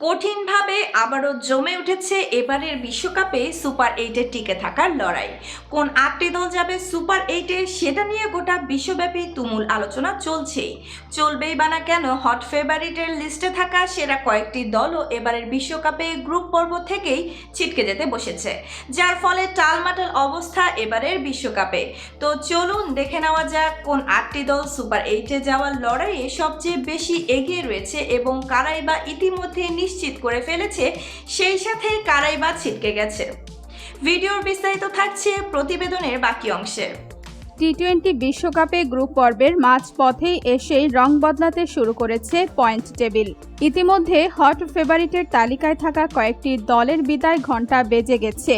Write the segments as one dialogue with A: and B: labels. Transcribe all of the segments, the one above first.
A: কঠিনভাবে আবারও জমে উঠেছে এবারের বিশ্বকাপে সুপার এইটে টিকে থাকার লড়াই। কোন আটটি দল যাবে সুপার এইটে সেটা নিয়ে গোটা বিশ্বব্যাপী তুমুল আলোচনা চলছেই। চলবেই বা না কেন, হট ফেভারিটের লিস্টে থাকা সেরা কয়েকটি দলও এবারের বিশ্বকাপে গ্রুপ পর্ব থেকেই ছিটকে যেতে বসেছে, যার ফলে টালমাটাল অবস্থা এবারের বিশ্বকাপে। তো চলুন দেখে নেওয়া যাক কোন আটটি দল সুপার এইটে যাওয়ার লড়াইয়ে সবচেয়ে বেশি এগিয়ে রয়েছে এবং কারাই বা ইতিমধ্যে নিশ্চিত করে ফেলেছে, সেই সাথে কারাই বা ছিটকে গেছে। ভিডিওর বিস্তারিত থাকছে প্রতিবেদনের বাকি অংশে।
B: টি টোয়েন্টি বিশ্বকাপে গ্রুপ পর্বের মাঝ পথেই এসেই রং বদলাতে শুরু করেছে পয়েন্ট টেবিল। ইতিমধ্যে হট ফেভারিটের তালিকায় থাকা কয়েকটি দলের বিদায় ঘণ্টা বেজে গেছে।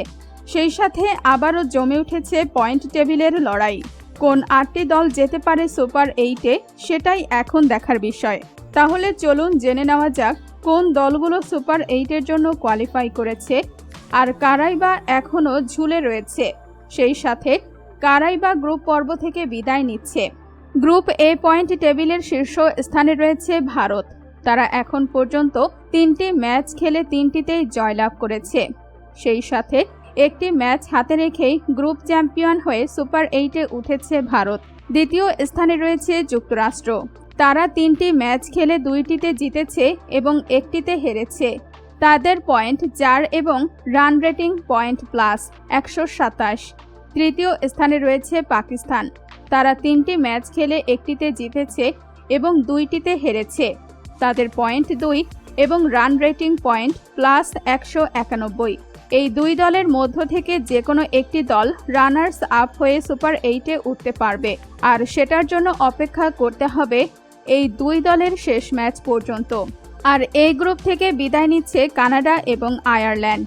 B: সেই সাথে আবারও জমে উঠেছে পয়েন্ট টেবিলের লড়াই। কোন আটটি দল যেতে পারে সুপার এইটে, সেটাই এখন দেখার বিষয়। তাহলে চলুন জেনে নেওয়া যাক কোন দলগুলো সুপার এইটের জন্য কোয়ালিফাই করেছে? আর কারাই বা এখনও ঝুলে রয়েছে। সেই সাথে কারাই বা গ্রুপ পর্ব থেকে বিদায় নিচ্ছে। গ্রুপ এ পয়েন্ট টেবিলের শীর্ষ স্থানে রয়েছে ভারত। তারা এখন পর্যন্ত তিনটি ম্যাচ খেলে তিনটিতেই জয়লাভ করেছে। সেই সাথে একটি ম্যাচ হাতে রেখেই গ্রুপ চ্যাম্পিয়ন হয়ে সুপার এইটে উঠেছে ভারত। দ্বিতীয় স্থানে রয়েছে যুক্তরাষ্ট্র। তারা তিনটি ম্যাচ খেলে দুইটিতে জিতেছে এবং একটিতে হেরেছে। তাদের পয়েন্ট চার এবং রান রেটিং পয়েন্ট প্লাস একশো সাতাশ। তৃতীয় স্থানে রয়েছে পাকিস্তান। তারা তিনটি ম্যাচ খেলে একটিতে জিতেছে এবং দুইটিতে হেরেছে। তাদের পয়েন্ট দুই এবং রান রেটিং পয়েন্ট প্লাস একশো একানব্বই। এই দুই দলের মধ্য থেকে যে কোনো একটি দল রানার্স আপ হয়ে সুপার এইটে উঠতে পারবে। আর সেটার জন্য অপেক্ষা করতে হবে এই দুই দলের শেষ ম্যাচ পর্যন্ত। আর এই গ্রুপ থেকে বিদায় নিচ্ছে কানাডা এবং আয়ারল্যান্ড।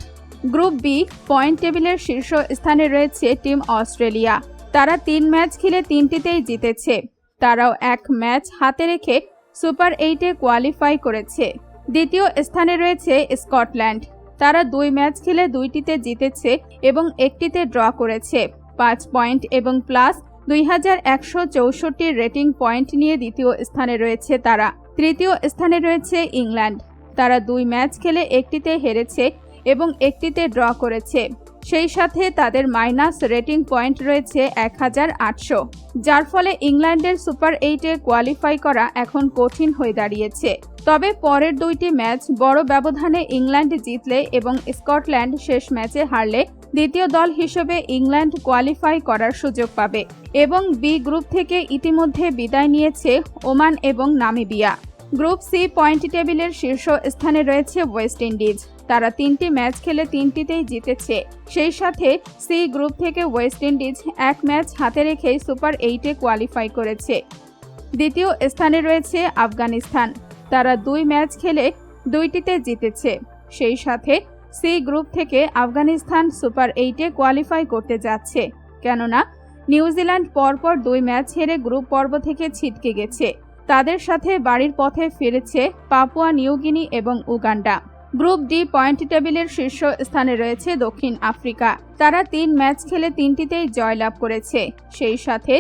B: গ্রুপ বি পয়েন্ট টেবিলের শীর্ষ স্থানে রয়েছে টিম অস্ট্রেলিয়া। তারা তিন ম্যাচ খেলে তিনটিতেই জিতেছে। তারাও এক ম্যাচ হাতে রেখে সুপার এইটে কোয়ালিফাই করেছে। দ্বিতীয় স্থানে রয়েছে স্কটল্যান্ড। তারা দুই ম্যাচ খেলে দুইটিতে জিতেছে এবং একটিতে ড্র করেছে। পাঁচ পয়েন্ট এবং প্লাস দুই হাজার একশো চৌষট্টি রেটিং পয়েন্ট নিয়ে দ্বিতীয় স্থানে রয়েছে তারা। তৃতীয় স্থানে রয়েছে ইংল্যান্ড। তারা দুই ম্যাচ খেলে একটিতে হেরেছে এবং একটিতে ড্র করেছে। সেই সাথে তাদের মাইনাস রেটিং পয়েন্ট রয়েছে এক হাজার আটশো। যার ফলে ইংল্যান্ডের সুপার এইটে কোয়ালিফাই করা এখন কঠিন হয়ে দাঁড়িয়েছে। তবে পরের দুইটি ম্যাচ বড় ব্যবধানে ইংল্যান্ড জিতলে এবং স্কটল্যান্ড শেষ ম্যাচে হারলে দ্বিতীয় দল হিসেবে ইংল্যান্ড কোয়ালিফাই করার সুযোগ পাবে এবং বি গ্রুপ থেকে ইতিমধ্যে বিদায় নিয়েছে ওমান এবং নামিবিয়া। গ্রুপ সি পয়েন্ট টেবিলের শীর্ষ স্থানে রয়েছে ওয়েস্ট ইন্ডিজ। তারা তিনটি ম্যাচ খেলে তিনটিতেই জিতেছে। সেই সাথে সি গ্রুপ থেকে ওয়েস্ট ইন্ডিজ এক ম্যাচ হাতে রেখেই সুপার এইটে কোয়ালিফাই করেছে। দ্বিতীয় স্থানে রয়েছে আফগানিস্তান। তারা দুই ম্যাচ খেলে দুইটিতে জিতেছে। সেই সাথে সি গ্রুপ থেকে আফগানিস্তান সুপার এইটে কোয়ালিফাই করতে যাচ্ছে। কেননা, নিউজিল্যান্ড পরপর দুই ম্যাচ হেরে গ্রুপ পর্ব থেকে ছিটকে গেছে। তাদের সাথে বাড়ির পথে ফিরেছে পাপুয়া নিউগিনি এবং উগান্ডা। গ্রুপ ডি পয়েন্ট টেবিলের শীর্ষ স্থানে রয়েছে দক্ষিণ আফ্রিকা। তারা তিন ম্যাচ খেলে তিনটিতেই জয়লাভ করেছে। সেই সাথে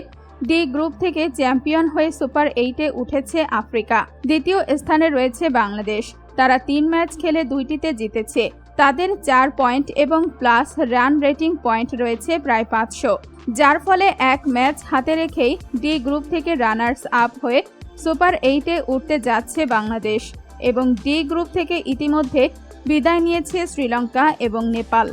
B: ডি গ্রুপ থেকে চ্যাম্পিয়ন হয়ে সুপার এইটে উঠেছে আফ্রিকা। দ্বিতীয় স্থানে রয়েছে বাংলাদেশ। তারা তিন ম্যাচ খেলে দুইটিতে জিতেছে। তাদের চার পয়েন্ট এবং প্লাস রান রেটিং পয়েন্ট রয়েছে প্রায় পাঁচশো। যার ফলে এক ম্যাচ হাতে রেখেই ডি গ্রুপ থেকে রানার্স আপ হয়ে সুপার এইটে উঠতে যাচ্ছে বাংলাদেশ এবং ডি গ্রুপ থেকে ইতিমধ্যে বিদায় নিয়েছে শ্রীলঙ্কা এবং নেপাল।